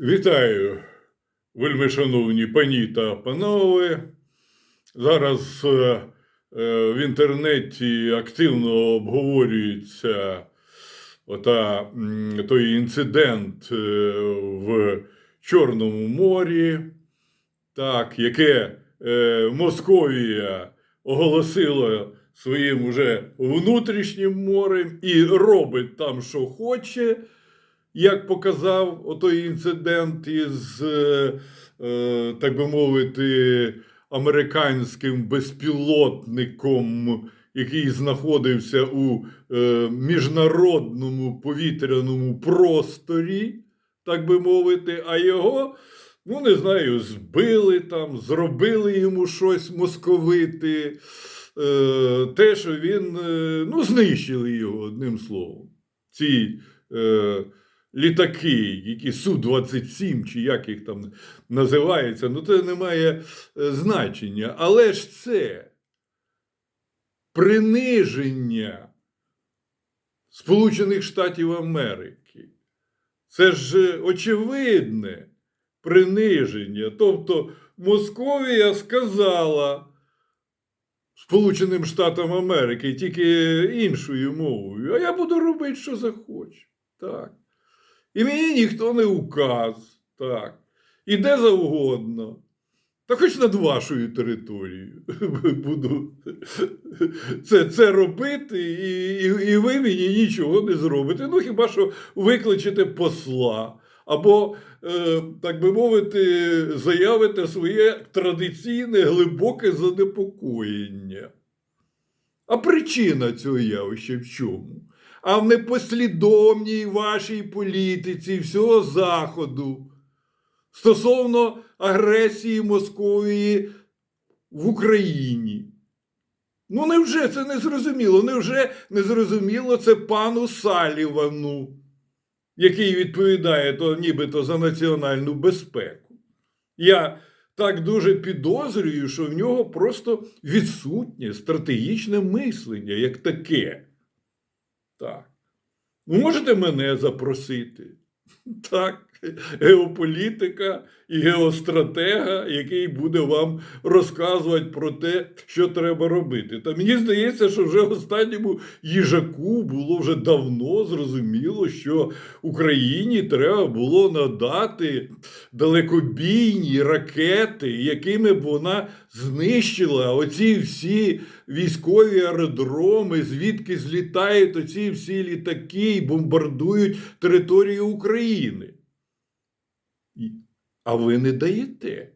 Вітаю, вельми шановні пані та панове. Зараз е, е, в інтернеті активно обговорюється ота, той інцидент е, в Чорному морі, так, яке Московія оголосила своїм уже внутрішнім морем і робить там, що хоче як показав отой інцидент із, е, е, так би мовити, американським безпілотником, який знаходився у е, міжнародному повітряному просторі, так би мовити, а його. Ну, не знаю, збили там, зробили йому щось московити. Те, що він, ну, знищили його одним словом. Ці е, літаки, які Су-27, чи як їх там називається, ну це не має е, значення. Але ж це приниження Сполучених Штатів Америки. Це ж е, очевидне приниження. Тобто Московія сказала Сполученим Штатам Америки тільки іншою мовою, а я буду робити, що захочу. Так. І мені ніхто не указ. Так. І де завгодно. Та хоч над вашою територією буду це, це робити, і, і, і ви мені нічого не зробите. Ну, хіба що викличете посла, або, е, так би мовити, заявите своє традиційне глибоке занепокоєння. А причина цього явища в чому? А в непослідовній вашій політиці всього Заходу стосовно агресії Московії в Україні. Ну, невже це не зрозуміло? Невже не зрозуміло це пану Салівану, який відповідає то, нібито за національну безпеку? Я так дуже підозрюю, що в нього просто відсутнє стратегічне мислення як таке. Так. Можете мене запросити? Так, геополітика і геостратега, який буде вам розказувати про те, що треба робити. Та мені здається, що вже останньому їжаку було вже давно зрозуміло, що Україні треба було надати далекобійні ракети, якими б вона знищила оці всі військові аеродроми, звідки злітають оці всі літаки і бомбардують територію України. І- А ви не даєте.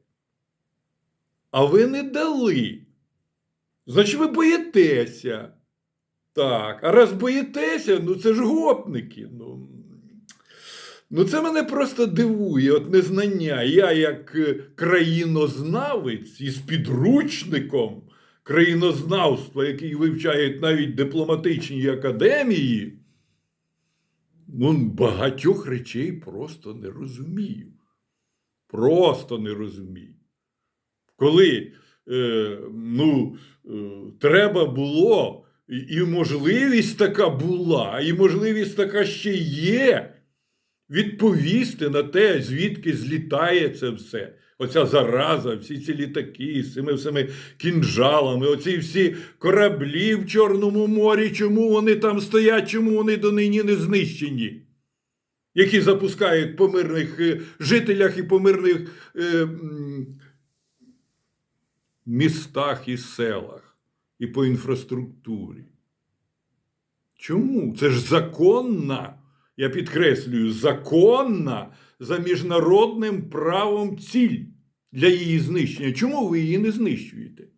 А ви не дали. Значить, ви боїтеся. Так, а раз боїтеся, ну це ж гопники. Ну, ну це мене просто дивує, от незнання. Я, як е, країнознавець із підручником країнознавства, який вивчають навіть дипломатичні академії, ну, багатьох речей просто не розумію. Просто не розумію. Коли е, ну, е, треба було, і, можливість така була, і можливість така ще є, відповісти на те, звідки злітає це все. Оця зараза, всі ці літаки з цими всіми кінжалами, оці всі кораблі в Чорному морі, чому вони там стоять, чому вони донині не знищені? Які запускають по мирних е, жителях і по мирних е, містах і селах, і по інфраструктурі. Чому? Це ж законна, я підкреслюю, законна за міжнародним правом ціль для її знищення. Чому ви її не знищуєте?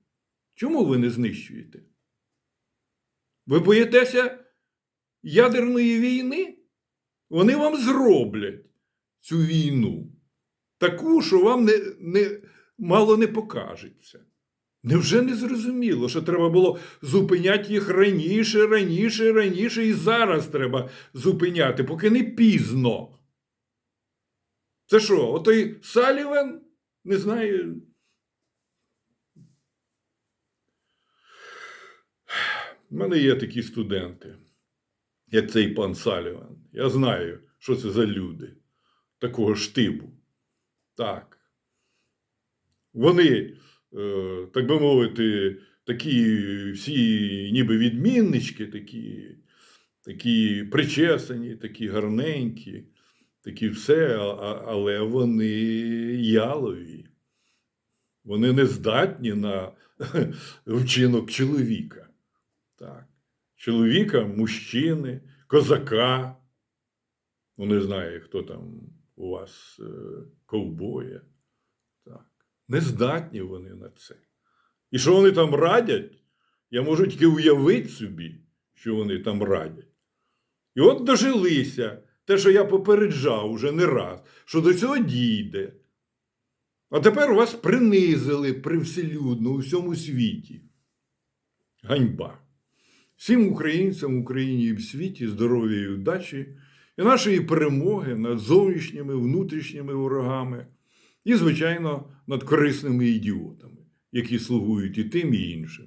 Чому ви не знищуєте? Ви боїтеся ядерної війни? Вони вам зроблять цю війну. Таку, що вам не, не, мало не покажеться. Невже не зрозуміло, що треба було зупиняти їх раніше, раніше, раніше і зараз треба зупиняти, поки не пізно. Це що, отой Саліван? Не знаю. У мене є такі студенти, як цей пан Саліван. Я знаю, що це за люди. такого штибу. Так. Вони, так би мовити, такі всі ніби відміннички, такі, такі причесані, такі гарненькі, такі все, але вони ялові. Вони не здатні на вчинок чоловіка. Так. Чоловіка, мужчини, козака. Ну, не знаю, хто там у вас е, ковбоя. Не здатні вони на це. І що вони там радять, я можу тільки уявити собі, що вони там радять. І от дожилися те, що я попереджав уже не раз, що до цього дійде. А тепер вас принизили привселюдно у всьому світі. Ганьба. Всім українцям Україні і в світі здоров'я і удачі, і нашої перемоги над зовнішніми внутрішніми ворогами, і, звичайно, над корисними ідіотами, які слугують і тим, і іншим.